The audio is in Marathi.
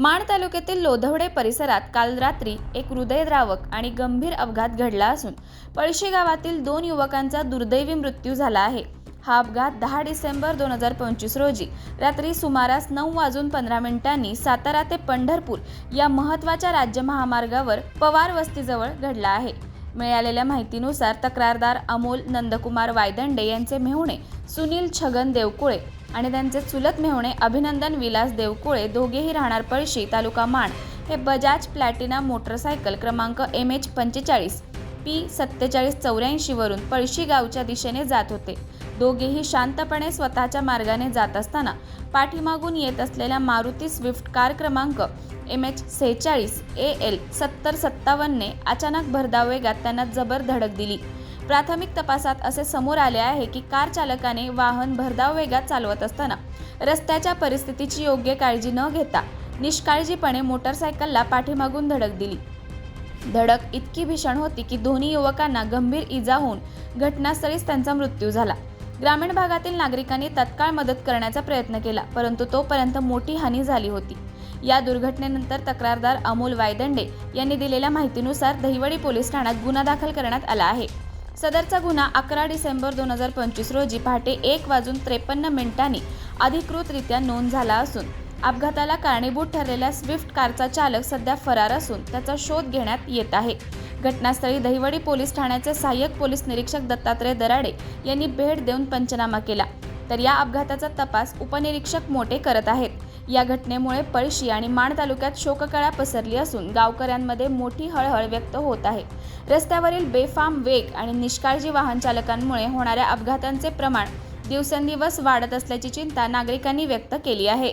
माण तालुक्यातील लोधवडे परिसरात काल रात्री एक हृदयद्रावक आणि गंभीर अपघात घडला असून पळशी गावातील दोन युवकांचा दुर्दैवी मृत्यू झाला आहे. हा अपघात दहा डिसेंबर दोन हजार पंचवीस रोजी रात्री सुमारास नऊ वाजून पंधरा मिनिटांनी सातारा ते पंढरपूर या महत्त्वाच्या राज्य महामार्गावर पवार वस्तीजवळ घडला आहे. मिळालेल्या माहितीनुसार तक्रारदार अमोल नंदकुमार वायदंडे यांचे मेहुणे सुनील छगन देवकुळे आणि त्यांचे चुलत मेहुणे अभिनंदन विलास देवकुळे दोघेही राहणार पळशी तालुका माण. हे बजाज प्लॅटिना मोटरसायकल क्रमांक एम एच पंचेचाळीस. पी सत्तेचाळीस चौऱ्याऐंशीवरून पळशी गावच्या दिशेने जात होते. दोघेही शांतपणे स्वतःच्या मार्गाने जात असताना पाठीमागून येत असलेल्या मारुती स्विफ्ट कार क्रमांक एम एच सेहेचाळीस ए एल सत्तर सत्तावन्नने अचानक भरधाव वेगात त्यांना जबर धडक दिली. प्राथमिक तपासात असे समोर आले आहे की कार चालकाने वाहन भरधाव वेगात चालवत असताना रस्त्याच्या परिस्थितीची योग्य काळजी न घेता निष्काळजीपणे मोटरसायकलला पाठीमागून धडक दिली. धडक इतकी भीषण होती की दोन्ही युवकांना गंभीर इजा होऊन घटनास्थळीच त्यांचा मृत्यू झाला. ग्रामीण भागातील नागरिकांनी तत्काळ मदत करण्याचा प्रयत्न केला परंतु तोपर्यंत मोठी हानी झाली होती. या दुर्घटनेनंतर तक्रारदार अमोल वायदंडे यांनी दिलेल्या माहितीनुसार दहिवडी पोलीस ठाण्यात गुन्हा दाखल करण्यात आला आहे. सदरचा गुन्हा अकरा डिसेंबर दोन हजार पंचवीस रोजी पहाटे एक वाजून त्रेपन्न मिनिटांनी अधिकृतरित्या नोंद झाला असून अपघाताला कारणीभूत ठरलेल्या स्विफ्ट कारचा चालक सध्या फरार असून त्याचा शोध घेण्यात येत आहे. घटनास्थळी दहिवडी पोलीस ठाण्याचे सहाय्यक पोलीस निरीक्षक दत्तात्रय दराडे यांनी भेट देऊन पंचनामा केला. तर या अपघाताचा तपास उपनिरीक्षक मोठे करत आहेत. या घटनेमुळे पळशी आणि माण तालुक्यात शोककळा पसरली असून गावकऱ्यांमध्ये मोठी हळहळ व्यक्त होत आहे. रस्त्यावरील बेफाम वेग आणि निष्काळजी वाहन चालकांमुळे होणाऱ्या अपघातांचे प्रमाण दिवसेंदिवस वाढत असल्याची चिंता नागरिकांनी व्यक्त केली आहे.